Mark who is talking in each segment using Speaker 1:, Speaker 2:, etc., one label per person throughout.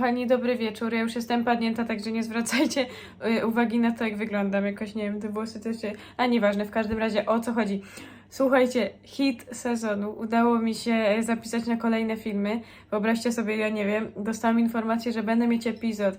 Speaker 1: kochani, dobry wieczór. Ja już jestem padnięta, także nie zwracajcie y, uwagi na to, jak wyglądam. Jakoś, nie wiem, te włosy też się... A nieważne, w każdym razie o co chodzi. Słuchajcie, hit sezonu. Udało mi się e, zapisać na kolejne filmy. Wyobraźcie sobie, ja nie wiem, dostałam informację, że będę mieć epizod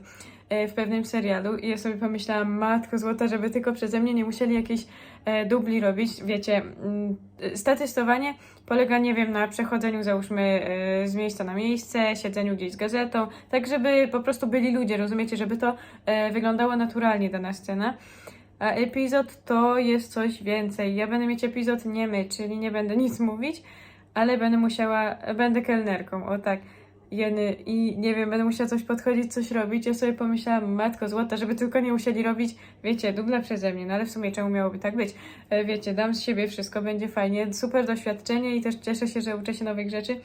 Speaker 1: w pewnym serialu i ja sobie pomyślałam, matko złota, żeby tylko przeze mnie nie musieli jakichś e, dubli robić. Wiecie, mm, e, statystowanie polega, nie wiem, na przechodzeniu, załóżmy, e, z miejsca na miejsce, siedzeniu gdzieś z gazetą, tak żeby po prostu byli ludzie, rozumiecie, żeby to e, wyglądało naturalnie dana scena. A epizod to jest coś więcej. Ja będę mieć epizod niemy, czyli nie będę nic mówić, ale będę musiała, będę kelnerką, o tak. Jeny i nie wiem, będę musiała coś podchodzić, coś robić. Ja sobie pomyślałam, matko złota, żeby tylko nie musieli robić, wiecie, dubla przeze mnie, no ale w sumie czemu miałoby tak być? E, Wiecie, dam z siebie wszystko, będzie fajnie, super doświadczenie i też cieszę się, że uczę się nowych rzeczy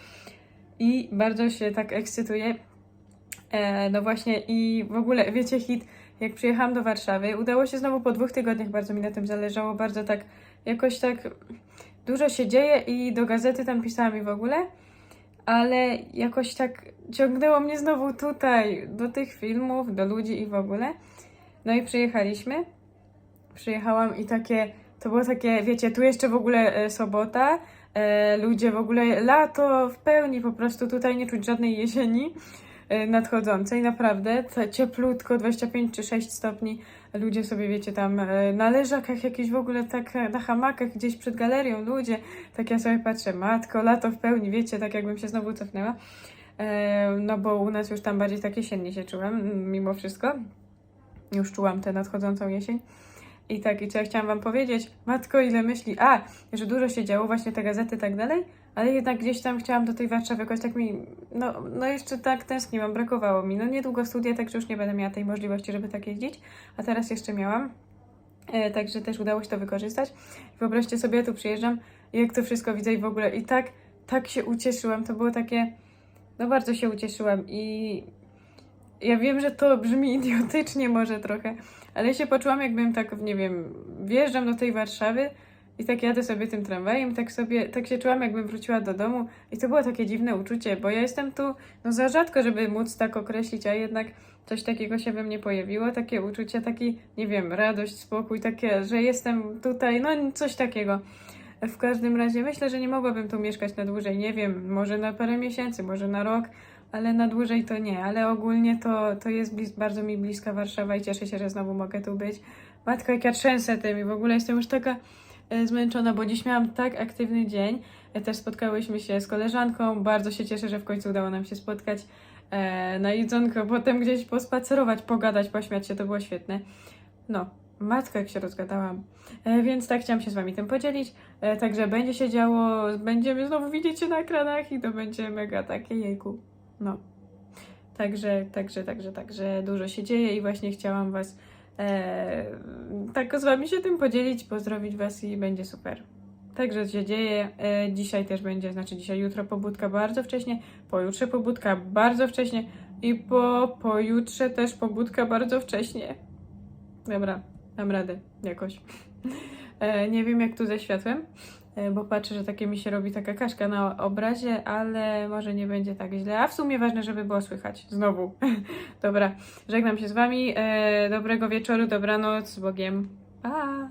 Speaker 1: i bardzo się tak ekscytuję. E, no właśnie i w ogóle, wiecie, hit, jak przyjechałam do Warszawy, udało się znowu po dwóch tygodniach, bardzo mi na tym zależało, bardzo tak, jakoś tak dużo się dzieje i do gazety tam pisałam i w ogóle, ale jakoś tak ciągnęło mnie znowu tutaj, do tych filmów, do ludzi i w ogóle. No i przyjechaliśmy, przyjechałam i takie, to było takie, wiecie, tu jeszcze w ogóle e, sobota, e, ludzie w ogóle, lato w pełni, po prostu tutaj nie czuć żadnej jesieni e, nadchodzącej, naprawdę, to cieplutko, 25 czy 6 stopni, ludzie sobie, wiecie, tam e, na leżakach jakieś w ogóle tak e, na hamakach gdzieś przed galerią, ludzie, tak ja sobie patrzę, matko, lato w pełni, wiecie, tak jakbym się znowu cofnęła, e, no bo u nas już tam bardziej tak jesiennie się czułam, mimo wszystko, już czułam tę nadchodzącą jesień. I tak, i co ja chciałam wam powiedzieć, matko, ile myśli, a, że dużo się działo, właśnie te gazety i tak dalej, ale jednak gdzieś tam chciałam do tej Warszawy, jakoś tak mi, no, no jeszcze tak tęskniłam, brakowało mi, no niedługo studia, także już nie będę miała tej możliwości, żeby tak jeździć, a teraz jeszcze miałam, e, także też udało się to wykorzystać. Wyobraźcie sobie, ja tu przyjeżdżam, jak to wszystko widzę i w ogóle, i tak, tak się ucieszyłam, to było takie, no bardzo się ucieszyłam i ja wiem, że to brzmi idiotycznie może trochę, ale ja się poczułam jakbym tak, nie wiem, wjeżdżam do tej Warszawy i tak jadę sobie tym tramwajem, tak sobie, tak się czułam jakbym wróciła do domu i to było takie dziwne uczucie, bo ja jestem tu, no za rzadko, żeby móc tak określić, a jednak coś takiego się we mnie pojawiło, takie uczucie, taki, nie wiem, radość, spokój, takie, że jestem tutaj, no coś takiego. W każdym razie myślę, że nie mogłabym tu mieszkać na dłużej, nie wiem, może na parę miesięcy, może na rok, ale na dłużej to nie, ale ogólnie to, to jest blis- bardzo mi bliska Warszawa i cieszę się, że znowu mogę tu być. Matko, jak ja trzęsę tym i w ogóle jestem już taka e, zmęczona, bo dziś miałam tak aktywny dzień. E, Też spotkałyśmy się z koleżanką, bardzo się cieszę, że w końcu udało nam się spotkać e, na jedzonko, potem gdzieś pospacerować, pogadać, pośmiać się, to było świetne. No, matko, jak się rozgadałam. Więc tak chciałam się z Wami tym podzielić. Także będzie się działo, będziemy znowu widzieć się na ekranach i to będzie mega takie jejku. No. Także, także, także, także dużo się dzieje i właśnie chciałam Was e, tak z Wami się tym podzielić, pozdrowić Was i będzie super. Także się dzieje. E, dzisiaj też będzie, znaczy dzisiaj, jutro pobudka bardzo wcześnie, pojutrze pobudka bardzo wcześnie i po pojutrze też pobudka bardzo wcześnie. Dobra, dam radę jakoś. E, nie wiem jak tu ze światłem, bo patrzę, że takie mi się robi taka kaszka na obrazie, ale może nie będzie tak źle. A w sumie ważne, żeby było słychać. Znowu. Dobra, żegnam się z Wami. E, dobrego wieczoru, dobranoc, z Bogiem. Pa!